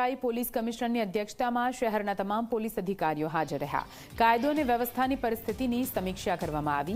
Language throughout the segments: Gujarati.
આઈ પોલીસ કમિશનરની અધ્યક્ષતામાં શહેરના તમામ પોલીસ અધિકારીઓ હાજર રહ્યા. કાયદો અને વ્યવસ્થાની પરિસ્થિતિની સમીક્ષા કરવામાં આવી.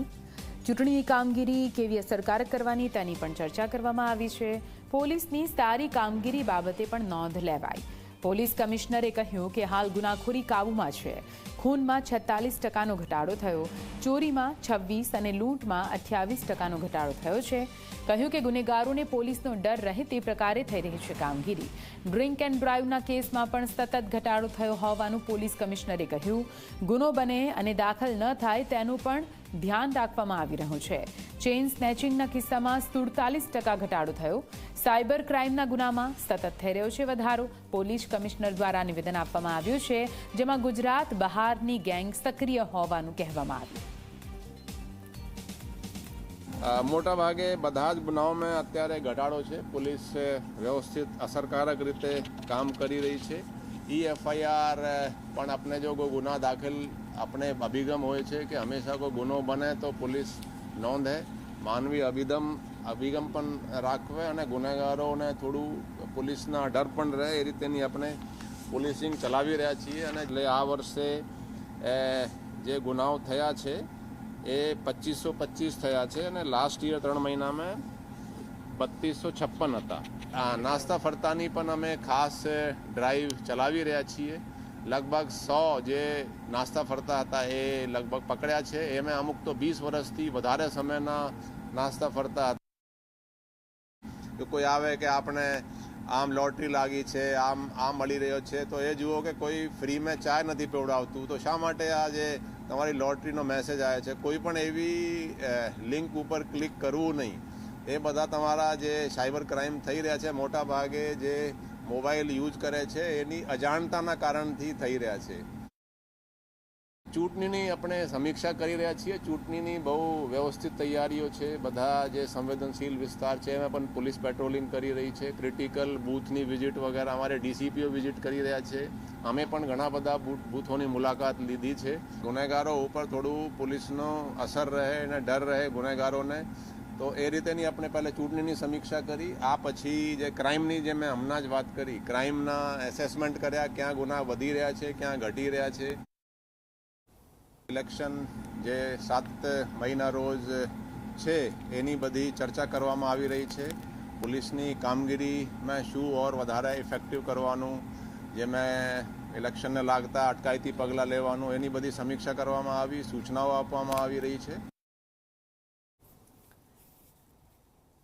ચૂંટણી કામગીરી કેવી અસરકારક કરવાની તેની પણ ચર્ચા કરવામાં આવી છે. પોલીસની સારી કામગીરી બાબતે પણ નોંધ લેવાઈ. પોલીસ કમિશનરે કહ્યું કે હાલ ગુનાખોરી કાબૂમાં છે. ખૂનમાં છેતાલીસ ટકાનો ઘટાડો થયો. ચોરીમાં છવ્વીસ અને લૂંટમાં અઠ્યાવીસ ટકાનો ઘટાડો થયો છે. કહ્યું કે ગુનેગારોને પોલીસનો ડર રહે તે પ્રકારે થઈ રહી છે કામગીરી. ડ્રિંક એન્ડ ડ્રાઈવના કેસમાં પણ સતત ઘટાડો થયો હોવાનું પોલીસ કમિશનરે કહ્યું. ગુનો બને અને દાખલ ન થાય તેનું પણ ધ્યાન રાખવામાં આવી રહ્યું છે. ચેઇન સ્નેચિંગના કિસ્સામાં સુડતાલીસ ટકા ઘટાડો થયો. સાયબર ક્રાઇમના ગુનામાં સતત થઈ રહ્યો છે વધારો. પોલીસ કમિશનર દ્વારા નિવેદન આપવામાં આવ્યું છે, જેમાં ગુજરાત બહારની ગેંગ સક્રિય હોવાનું કહેવામાં આવ્યું. મોટા ભાગે બધા જ બનાવમાં અત્યારે ઘટાડો છે. પોલીસ વ્યવસ્થિત અસરકારક રીતે કામ કરી રહી છે. ઈ એફઆઈઆર પણ આપણે જો કોઈ ગુના દાખલ આપણે અભિગમ હોય છે કે હંમેશા કોઈ ગુનો બને તો પોલીસ નોંધે. માનવી અભિગમ અભિગમ પણ રાખવે અને ગુનેગારોને થોડું પોલીસના ડર પણ રહે એ રીતેની આપણે પોલીસિંગ ચલાવી રહ્યા છીએ. અને એટલે આ વર્ષે જે ગુનાઓ થયા છે એ પચીસો પચીસ થયા છે અને લાસ્ટ યર ત્રણ મહિનામાં બત્રીસો છપ્પન હતા. આ નાસ્તા ફરતાની પણ અમે ખાસ ડ્રાઈવ ચલાવી રહ્યા છીએ. લગભગ સો જે નાસ્તા ફરતા હતા એ લગભગ પકડ્યા છે. એમાં અમુક તો વીસ વર્ષથી વધારે સમયના નાસ્તા ફરતા હતા. કે કોઈ આવે કે આપણે આમ લોટરી લાગી છે, આમ આમ મળી રહ્યો છે, તો એ જુઓ કે કોઈ ફ્રીમાં ચાય નથી પીવડાવતું. તો શા માટે આ જે તમારી લોટરીનો મેસેજ આવે છે, કોઈ પણ એવી લિંક ઉપર ક્લિક કરવું નહીં. એ બધા તમારા જે સાયબર ક્રાઇમ થઈ રહ્યા છે, મોટા ભાગે જે મોબાઈલ યુઝ કરે છે, એની અજાણતાના કારણથી થઈ રહ્યા છે. ચૂંટણીની આપણે સમીક્ષા કરી રહ્યા છીએ. ચૂંટણીની બહુ વ્યવસ્થિત તૈયારીઓ છે. બધા જે સંવેદનશીલ વિસ્તાર છે, એમાં પણ પોલીસ પેટ્રોલિંગ કરી રહી છે. ક્રિટિકલ બૂથની વિઝિટ વગેરે, અમારે ડીસીપીઓ વિઝિટ કરી રહ્યા છે. અમે પણ ઘણા બધા બૂથ, બૂથોની મુલાકાત લીધી છે. ગુનેગારો ઉપર થોડું પોલીસનો અસર રહે અને ડર રહે ગુનેગારોને. તો એ રીતેની આપણે પહેલાં ચૂંટણીની સમીક્ષા કરી. આ પછી જે ક્રાઇમની જે મેં હમણાં જ વાત કરી, ક્રાઇમના એસેસમેન્ટ કર્યા, ક્યાં ગુના વધી રહ્યા છે, ક્યાં ઘટી રહ્યા છે. ઇલેક્શન જે સાત મહિના રોજ છે, એની બધી ચર્ચા કરવામાં આવી રહી છે. પોલીસની કામગીરીમાં શું ઓર વધારે ઇફેક્ટિવ કરવાનું જેમાં ઇલેક્શનને લાગતા અટકાયતી પગલાં લેવાનું, એની બધી સમીક્ષા કરવામાં આવી, સૂચનાઓ આપવામાં આવી રહી છે.